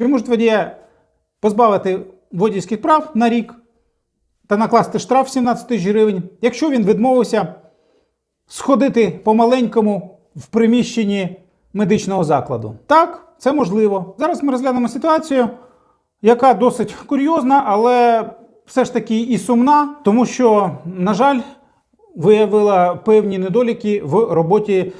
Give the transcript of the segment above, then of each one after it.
Чи можуть водія позбавити водійських прав на рік та накласти штраф 17 тисяч гривень, якщо він відмовився сходити по-маленькому в приміщенні медичного закладу? Так, це можливо. Зараз ми розглянемо ситуацію, яка досить курйозна, але все ж таки і сумна, тому що, на жаль, виявила певні недоліки в роботі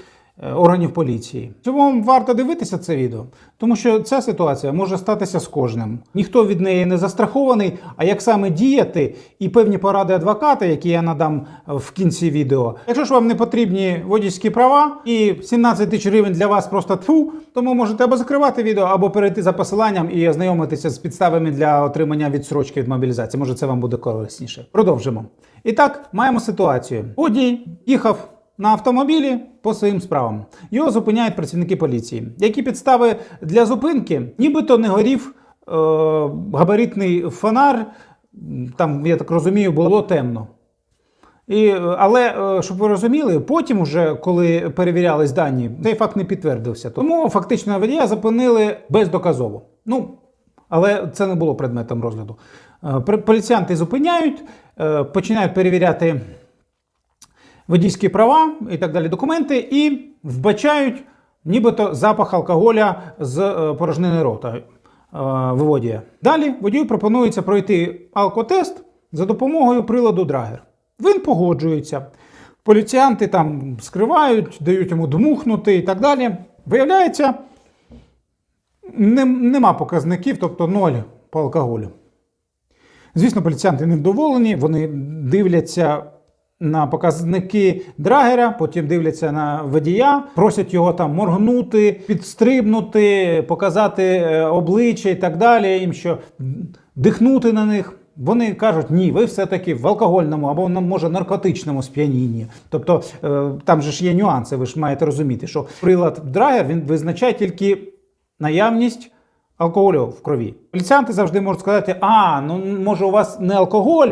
органів поліції. Чому вам варто дивитися це відео? Тому що ця ситуація може статися з кожним. Ніхто від неї не застрахований. А як саме діяти, і певні поради адвоката, які я надам в кінці відео. Якщо ж вам не потрібні водійські права і 17 тисяч гривень для вас просто тфу, тому можете або закривати відео, або перейти за посиланням і ознайомитися з підставами для отримання відсрочки від мобілізації. Може, це вам буде корисніше. Продовжимо. І так, маємо ситуацію. Водій їхав на автомобілі по своїм справам. Його зупиняють працівники поліції. Які підстави для зупинки? Нібито не горів е, габаритний фонар. Там, я так розумію, було темно. І, е, але е, щоб ви розуміли, потім, уже, коли перевірялись дані, цей факт не підтвердився. Тому фактично водія зупинили бездоказово. Ну, але це не було предметом розгляду. Е, Поліціянти зупиняють, починають перевіряти водійські права і так далі документи, і вбачають нібито запах алкоголя з е, порожнини рота е, виводія. Далі водію пропонується пройти алкотест за допомогою приладу Драгер. Він погоджується. Поліціянти там скривають, дають йому дмухнути і так далі. Виявляється, нем- нема показників, тобто ноль по алкоголю. Звісно, поліціянти невдоволені, вони дивляться на показники драгера, потім дивляться на водія, просять його там моргнути, підстрибнути, показати е, обличчя і так далі, їм що дихнути на них. Вони кажуть, ні, ви все-таки в алкогольному або може наркотичному сп'янінні. Тобто е, там же ж є нюанси, ви ж маєте розуміти, що прилад драгер він визначає тільки наявність алкоголю в крові. Поліціянти завжди можуть сказати: а, ну може у вас не алкоголь,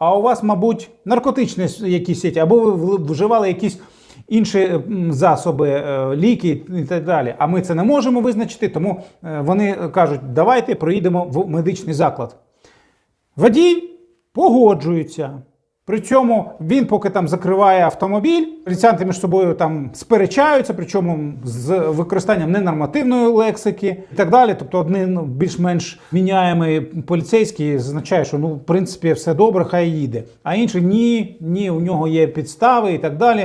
а у вас, мабуть, наркотичні якісь сіті, або ви вживали якісь інші засоби, е, ліки і так далі. А ми це не можемо визначити, тому е, вони кажуть, давайте проїдемо в медичний заклад. Водій погоджується. При цьому він поки там закриває автомобіль, поліціянти між собою там сперечаються, причому з використанням ненормативної лексики і так далі. Тобто, один ну, більш-менш міняємий поліцейський зазначає, що ну в принципі все добре, хай їде. А інший ні, ні, у нього є підстави і так далі.